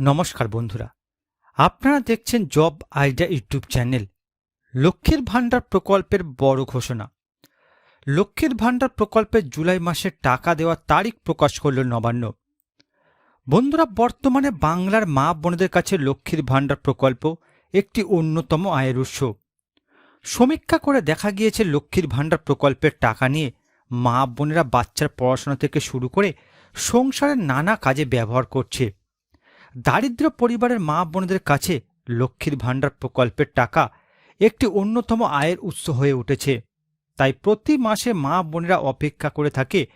নমস্কার বন্ধুরা, আপনারা দেখছেন জব আইডিয়া ইউটিউব চ্যানেল, লক্ষ্মীর ভাণ্ডার প্রকল্পের বড় ঘোষণা। লক্ষ্মীর ভাণ্ডার প্রকল্পের জুলাই মাসে টাকা দেওয়ার তারিখ প্রকাশ করল নবান্ন। বন্ধুরা, বর্তমানে বাংলার মা বোনদের কাছে লক্ষ্মীর ভাণ্ডার প্রকল্প একটি অন্যতম আয়ের উৎস। সমীক্ষা করে দেখা গিয়েছে, লক্ষ্মীর ভাণ্ডার প্রকল্পের টাকা নিয়ে মা বোনেরা বাচ্চার পড়াশোনা থেকে শুরু করে সংসারের নানা কাজে ব্যবহার করছে। দারিদ্র পরিবারের মা বোনদের কাছে লক্ষ্মীর ভাণ্ডার প্রকল্পের টাকা একটি অন্যতম আয়ের উৎস হয়ে উঠেছে। তাই প্রতি মাসে মা বোনেরা অপেক্ষা করে থাকে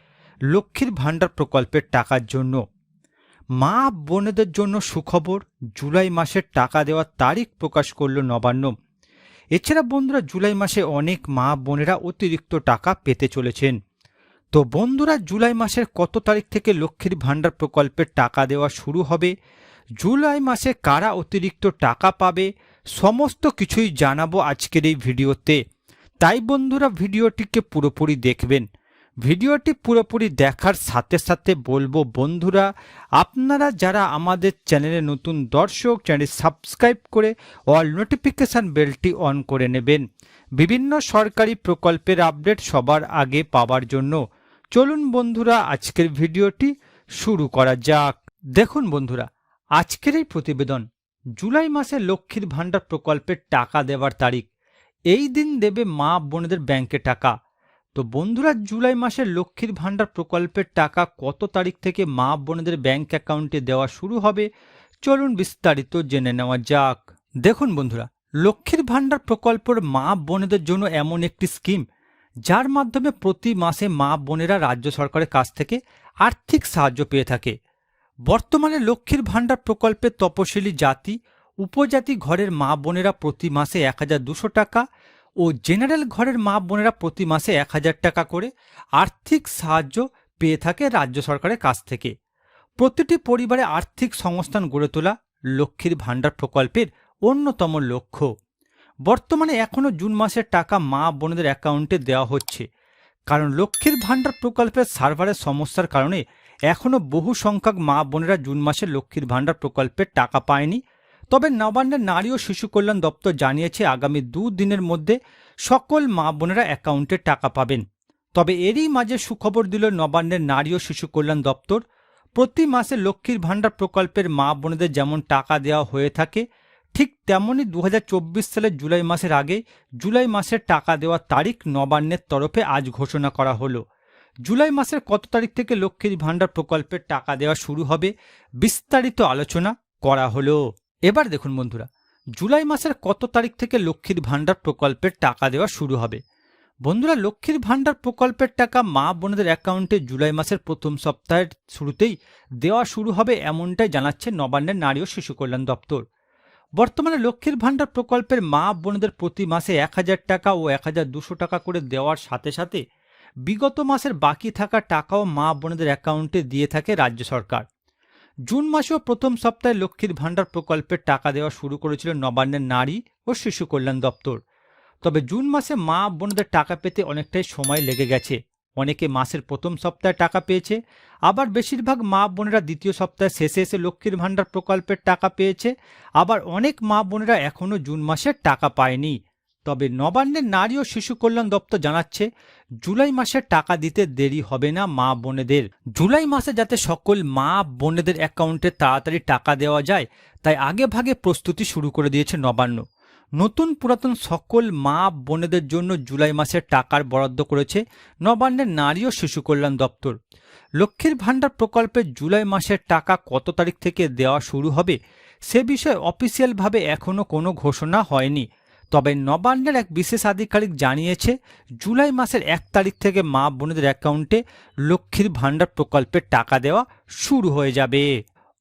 লক্ষ্মীর ভাণ্ডার প্রকল্পের টাকার জন্য। মা বোনেদের জন্য সুখবর, জুলাই মাসের টাকা দেওয়ার তারিখ প্রকাশ করল নবান্ন। এছাড়া বন্ধুরা, জুলাই মাসে অনেক মা বোনেরা অতিরিক্ত টাকা পেতে চলেছেন। তো বন্ধুরা, জুলাই মাসের কত তারিখ থেকে লক্ষ্মীর ভাণ্ডার প্রকল্পের টাকা দেওয়া শুরু হবে জুলাই মাসে কারা অতিরিক্ত টাকা পাবে, সমস্ত কিছুই জানাব আজকের এই ভিডিওতে। তাই বন্ধুরা, ভিডিওটিকে পুরোপুরি দেখবেন। ভিডিওটি পুরোপুরি দেখার সাথে সাথে বলব, বন্ধুরা, আপনারা যারা আমাদের চ্যানেলে নতুন দর্শক, চ্যানেল সাবস্ক্রাইব করে অল নোটিফিকেশান বেলটি অন করে নেবেন। বিভিন্ন সরকারি প্রকল্পের আপডেট সবার আগে পাওয়ার জন্য। চলুন বন্ধুরা, আজকের ভিডিওটি শুরু করা যাক। দেখুন বন্ধুরা আজকের এই প্রতিবেদন জুলাই মাসে লক্ষ্মীর ভাণ্ডার প্রকল্পের টাকা দেওয়ার তারিখ। এই দিন দেবে মা বোনেদের ব্যাংকে টাকা। তো বন্ধুরা, জুলাই মাসে লক্ষ্মীর ভাণ্ডার প্রকল্পের টাকা কত তারিখ থেকে মা বোনেদের ব্যাংক অ্যাকাউন্টে দেওয়া শুরু হবে, চলুন বিস্তারিত জেনে নেওয়া যাক। দেখুন বন্ধুরা, লক্ষ্মীর ভাণ্ডার প্রকল্পের মা বোনেদের জন্য এমন একটি স্কিম, যার মাধ্যমে প্রতি মাসে মা বোনেরা রাজ্য সরকারের কাছ থেকে আর্থিক সাহায্য পেয়ে থাকে। বর্তমানে লক্ষ্মীর ভাণ্ডার প্রকল্পের তপশিলি জাতি, উপজাতি ঘরের মা বোনেরা প্রতি মাসে এক টাকা ও জেনারেল ঘরের মা বোনেরা প্রতি মাসে এক হাজার টাকা করে আর্থিক সাহায্য পেয়ে থাকে রাজ্য সরকারের কাছ থেকে। প্রতিটি পরিবারে আর্থিক সংস্থান গড়ে তোলা লক্ষ্মীর ভাণ্ডার প্রকল্পের অন্যতম লক্ষ্য। বর্তমানে এখনও জুন মাসের টাকা মা বোনেদের অ্যাকাউন্টে দেওয়া হচ্ছে, কারণ লক্ষ্মীর ভাণ্ডার প্রকল্পের সার্ভারের সমস্যার কারণে এখনও বহু সংখ্যক মা বোনেরা জুন মাসে লক্ষ্মীর ভাণ্ডার প্রকল্পের টাকা পায়নি। তবে নবান্নের নারী ও শিশু কল্যাণ দপ্তর জানিয়েছে, আগামী দুদিনের মধ্যে সকল মা বোনেরা অ্যাকাউন্টে টাকা পাবেন। তবে এরই মাঝে সুখবর দিল নবান্নের নারী ও শিশু কল্যাণ দপ্তর, প্রতি মাসে লক্ষ্মীর ভাণ্ডার প্রকল্পের মা বোনেদের যেমন টাকা দেওয়া হয়ে থাকে, ঠিক তেমনই দু হাজার চব্বিশ সালের জুলাই মাসের আগে জুলাই মাসের টাকা দেওয়ার তারিখ নবান্নের তরফে আজ ঘোষণা করা হলো। জুলাই মাসের কত তারিখ থেকে লক্ষ্মীর ভাণ্ডার প্রকল্পের টাকা দেওয়া শুরু হবে বিস্তারিত আলোচনা করা হলো। এবার দেখুন বন্ধুরা, জুলাই মাসের কত তারিখ থেকে লক্ষ্মীর ভাণ্ডার প্রকল্পের টাকা দেওয়া শুরু হবে? বন্ধুরা, লক্ষ্মীর ভাণ্ডার প্রকল্পের টাকা মা বোনদের অ্যাকাউন্টে জুলাই মাসের প্রথম সপ্তাহের শুরুতেই দেওয়া শুরু হবে এমনটাই জানাচ্ছে নবান্নের নারী ও শিশু কল্যাণ দপ্তর। বর্তমানে লক্ষ্মীর ভাণ্ডার প্রকল্পের মা বোনদের প্রতি মাসে এক হাজার টাকা ও এক হাজার দুশো টাকা করে দেওয়ার সাথে সাথে বিগত মাসের বাকি থাকা টাকাও মা বোনদের অ্যাকাউন্টে দিয়ে থাকে রাজ্য সরকার। জুন মাসেও প্রথম সপ্তাহে লক্ষ্মীর ভাণ্ডার প্রকল্পের টাকা দেওয়া শুরু করেছিল নবান্নের নারী ও শিশু কল্যাণ দপ্তর। তবে জুন মাসে মা বোনদের টাকা পেতে অনেকটাই সময় লেগে গেছে। অনেকে মাসের প্রথম সপ্তাহে টাকা পেয়েছে, আবার বেশিরভাগ মা বোনেরা দ্বিতীয় সপ্তাহে শেষে এসে লক্ষ্মীর ভাণ্ডার প্রকল্পের টাকা পেয়েছে, আবার অনেক মা বোনেরা এখনও জুন মাসের টাকা পায়নি। তবে নবান্নের নারী ও শিশু কল্যাণ দপ্তর জানাচ্ছে, জুলাই মাসে টাকা দিতে দেরি হবে না মা বোনেদের। জুলাই মাসে যাতে সকল মা বোনেদের অ্যাকাউন্টে তাড়াতাড়ি টাকা দেওয়া যায়, তাই আগে ভাগে প্রস্তুতি শুরু করে দিয়েছে নবান্ন। নতুন পুরাতন সকল মা বোনেদের জন্য জুলাই মাসের টাকার বরাদ্দ করেছে নবান্নের নারী ও শিশু কল্যাণ দপ্তর। লক্ষ্মীর ভাণ্ডার প্রকল্পে জুলাই মাসের টাকা কত তারিখ থেকে দেওয়া শুরু হবে, সে বিষয়ে অফিসিয়ালভাবে এখনও কোনো ঘোষণা হয়নি। তবে নবান্নের এক বিশেষ আধিকারিক জানিয়েছে, জুলাই মাসের এক তারিখ থেকে মা বোনদের অ্যাকাউন্টে লক্ষ্মীর ভাণ্ডার প্রকল্পের টাকা দেওয়া শুরু হয়ে যাবে।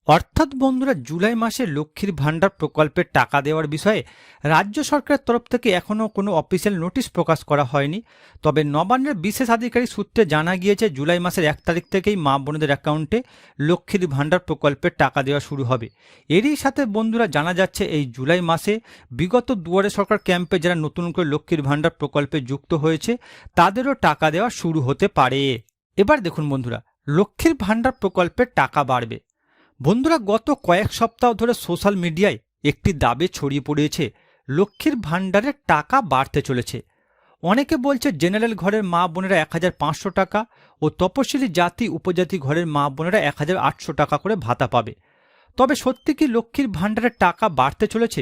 অর্থাৎ বন্ধুরা, জুলাই মাসে লক্ষ্মীর ভাণ্ডার প্রকল্পের টাকা দেওয়ার বিষয়ে রাজ্য সরকারের তরফ থেকে এখনও কোনো অফিসিয়াল নোটিশ প্রকাশ করা হয়নি। তবে নবান্নের বিশেষ আধিকারিক সূত্রে জানা গিয়েছে, জুলাই মাসের এক তারিখ থেকেই মা বোনদের অ্যাকাউন্টে লক্ষ্মীর ভাণ্ডার প্রকল্পের টাকা দেওয়া শুরু হবে। এরই সাথে বন্ধুরা, জানা যাচ্ছে এই জুলাই মাসে বিগত দুয়ারে সরকার ক্যাম্পে যারা নতুন করে লক্ষ্মীর ভাণ্ডার প্রকল্পে যুক্ত হয়েছে, তাদেরও টাকা দেওয়া শুরু হতে পারে। এবার দেখুন বন্ধুরা, লক্ষ্মীর ভাণ্ডার প্রকল্পের টাকা বাড়বে। বন্ধুরা, গত কয়েক সপ্তাহ ধরে সোশ্যাল মিডিয়ায় একটি দাবি ছড়িয়ে পড়েছে, লক্ষ্মীর ভাণ্ডারে টাকা বাড়তে চলেছে। অনেকে বলছে জেনারেল ঘরের মা বোনেরা এক হাজার পাঁচশো টাকা ও তপশিলি জাতি উপজাতি ঘরের মা বোনেরা এক হাজার আটশো টাকা করে ভাতা পাবে। তবে সত্যি কি লক্ষ্মীর ভাণ্ডারের টাকা বাড়তে চলেছে?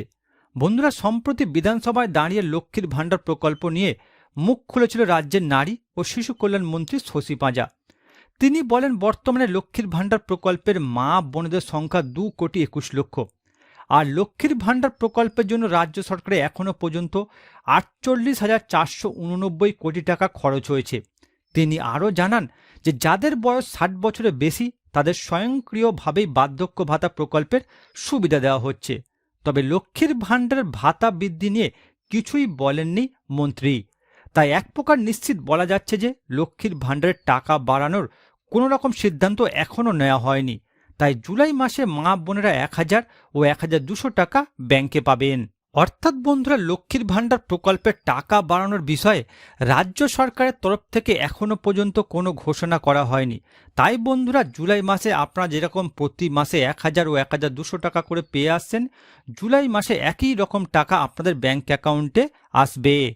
বন্ধুরা, সম্প্রতি বিধানসভায় দাঁড়িয়ে লক্ষ্মীর ভাণ্ডার প্রকল্প নিয়ে মুখ খুলেছিল রাজ্যের নারী ও শিশু কল্যাণ মন্ত্রী শশী পাঁজা। তিনি বলেন, বর্তমানে লক্ষ্মীর ভাণ্ডার প্রকল্পের মা বোনদের সংখ্যা দু কোটি একুশ লক্ষ। আর লক্ষ্মীর ভাণ্ডার প্রকল্পের জন্য রাজ্য সরকারে এখনও পর্যন্ত আটচল্লিশ হাজার চারশো উননব্বই কোটি টাকা খরচ হয়েছে। তিনি আরও জানান যে, যাদের বয়স ষাট বছরের বেশি, তাদের স্বয়ংক্রিয়ভাবেই বার্ধক্য ভাতা প্রকল্পের সুবিধা দেওয়া হচ্ছে। তবে লক্ষ্মীর ভাণ্ডারের ভাতা বৃদ্ধি নিয়ে কিছুই বলেননি মন্ত্রী। তাই এক প্রকার নিশ্চিত বলা যাচ্ছে যে, লক্ষ্মীর ভাণ্ডারের টাকা বাড়ানোর কোনো রকম সিদ্ধান্ত এখনও নেওয়া হয়নি। তাই জুলাই মাসে মা বোনেরা এক হাজার ও এক হাজার দুশো টাকা ব্যাংকে পাবেন। অর্থাৎ বন্ধুরা, লক্ষ্মীর ভাণ্ডার প্রকল্পের টাকা বাড়ানোর বিষয়ে রাজ্য সরকারের তরফ থেকে এখনও পর্যন্ত কোনো ঘোষণা করা হয়নি। তাই বন্ধুরা, জুলাই মাসে আপনারা যেরকম প্রতি মাসে এক হাজার ও এক হাজার দুশো টাকা করে পেয়ে আসছেন, জুলাই মাসে একই রকম টাকা আপনাদের ব্যাংক অ্যাকাউন্টে আসবে।